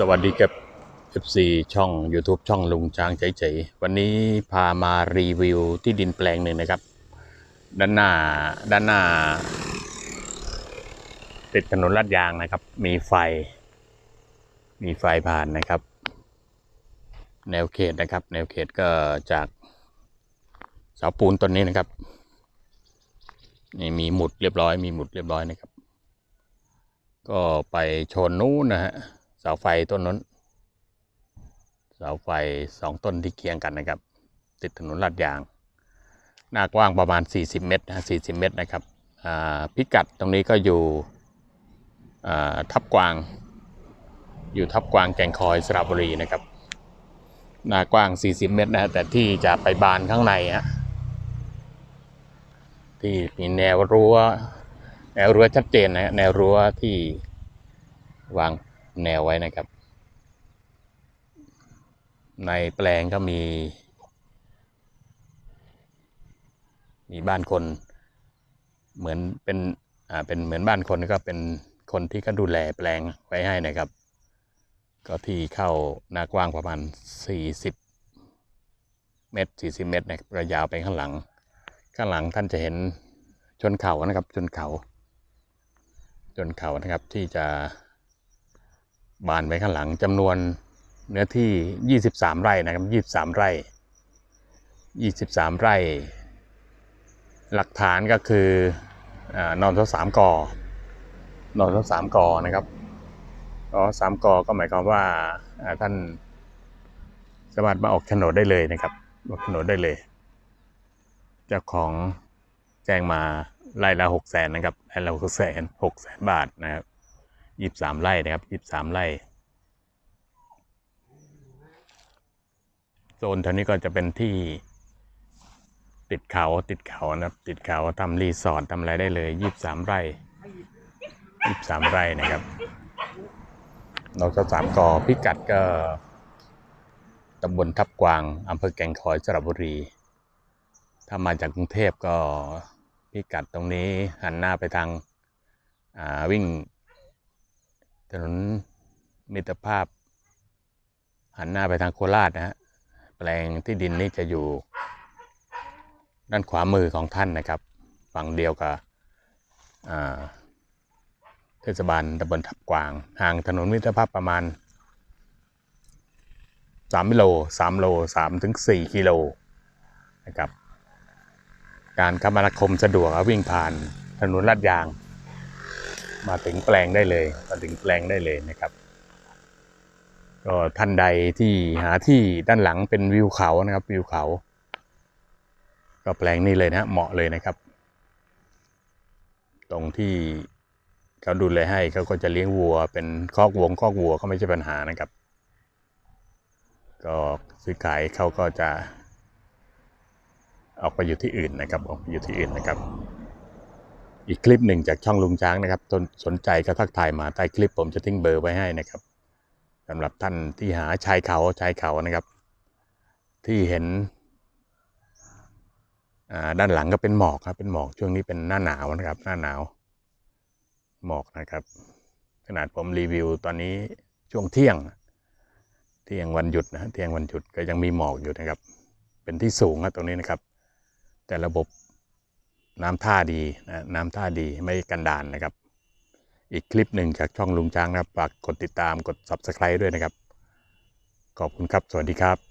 สวัสดีครับ FC ช่อง YouTube ช่องลุงช้างใจๆวันนี้พามารีวิวที่ดินแปลงหนึ่งนะครับ ด้านหน้าด้านหน้า ติดถนนลาดยางนะครับ มีไฟ มีไฟผ่านนะครับ แนวเขตนะครับ แนวเขตก็จากเสาปูนต้นนี้นะครับนี่มีหมุดเรียบร้อย มีหมุดเรียบร้อยนะครับ ก็ไปชนนู้นนะฮะาไฟต้นนั้นเสาไฟสองต้นที่เคียงกันนะครับ ติดถนนลาดยาง หน้ากว้างประมาณ 40 เมตรนะ40 เมตรนะครับพิกัดตรงนี้ก็อยู่ทับกวาง อยู่ทับกวางแก่งคอยสระบุรีนะครับ หน้ากว้าง 40 เมตรนะแต่ที่จะไปบานข้างในฮะที่มีแนวรั้วแนวรั้วชัดเจนนะแนวรั้วที่วาง แนวไว้นะครับ ในแปลงก็มี มีบ้านคน เหมือนเป็นอ่าเป็นเหมือนบ้านคนก็เป็นคนที่ก็ดูแลแปลงไว้ให้นะครับ ก็ที่เข้าหน้ากว้างประมาณ 40 เมตร 40 เมตรนะระยาวไปข้างหลัง ข้างหลังท่านจะเห็นชนเขานะครับชนเขาจนเขานะครับที่จะ บานไปข้างหลังจำนวนเนื้อที่ 23 ไร่นะครับ23 ไร่ 23 ไร่ หลักฐานก็คืออนอนทสามกอนอนทสามกอนะครับก็สามกอก็หมายความว่าอ่าท่านสามารถมาออกโฉนดได้เลยนะครับออกโฉนดได้เลยเจ้าของแจ้งมาไร่ละหกแสนนะครับไร่ละหกแสนหกแสนบาทนะครับ ยี่สามไร่นะครับยี่สามไร่โซนแถวนี้ก็จะเป็นที่ติดเขาติดเขานะครับติดเขาทำรีสอร์ททำอะไรได้เลยยี่สามไร่ยี่สามไร่นะครับเราจะสามกอพิกัดก็ตำบลทับกวางอำเภอแก่งคอยสระบุรี ถ้ามาจากกรุงเทพก็พิกัดตรงนี้หันหน้าไปทางาวิ่ง ถนนมิตรภาพ หันหน้าไปทางโคราชนะฮะแปลงที่ดินนี้จะอยู่ ด้านขวามือของท่านนะครับ ฝั่งเดียวกับเทศบาลตำบลทับกวาง ห่างถนนมิตรภาพประมาณ3กิโล3โล3ถึง4กิโลนะครับ การคมนาคมสะดวกวิ่งผ่านถนนลาดยาง มาถึงแปลงได้เลยมาถึงแปลงได้เลยนะครับก็ท่านใดที่หาที่ด้านหลังเป็นวิวเขานะครับ วิวเขา ก็แปลงนี้เลยนะเหมาะเลยนะครับ ตรงที่เขาดูแลให้เขาก็จะเลี้ยงวัว เป็นคอกวงคอกวัวก็ไม่ใช่ปัญหานะครับ ก็ซื้อขายเขาก็จะออกไปอยู่ที่อื่นนะครับ ออกไปอยู่ที่อื่นนะครับ อีกคลิปหนึ่งจากช่องลุงช้างนะครับสนใจก็ทักทายมาใต้คลิปผมจะทิ้งเบอร์ไว้ให้นะครับสำหรับท่านที่หาชายเขาชายเขานะครับ ที่เห็นด้านหลังก็เป็นหมอกครับเป็นหมอกช่วงนี้เป็นหน้าหนาวนะครับ หน้าหนาว หมอกนะครับ ขนาดผมรีวิวตอนนี้ช่วงเที่ยง เที่ยงวันหยุดนะเที่ยงวันหยุดก็ยังมีหมอกอยู่นะครับ เป็นที่สูงนะตรงนี้นะครับ แต่ระบบ น้ำท่าดีนะน้ำท่าดีไม่กันดานนะครับ อีกคลิปหนึ่งจากช่องลุงช้างนะครับฝากกดติดตามกด subscribe ด้วยนะครับ ขอบคุณครับ สวัสดีครับ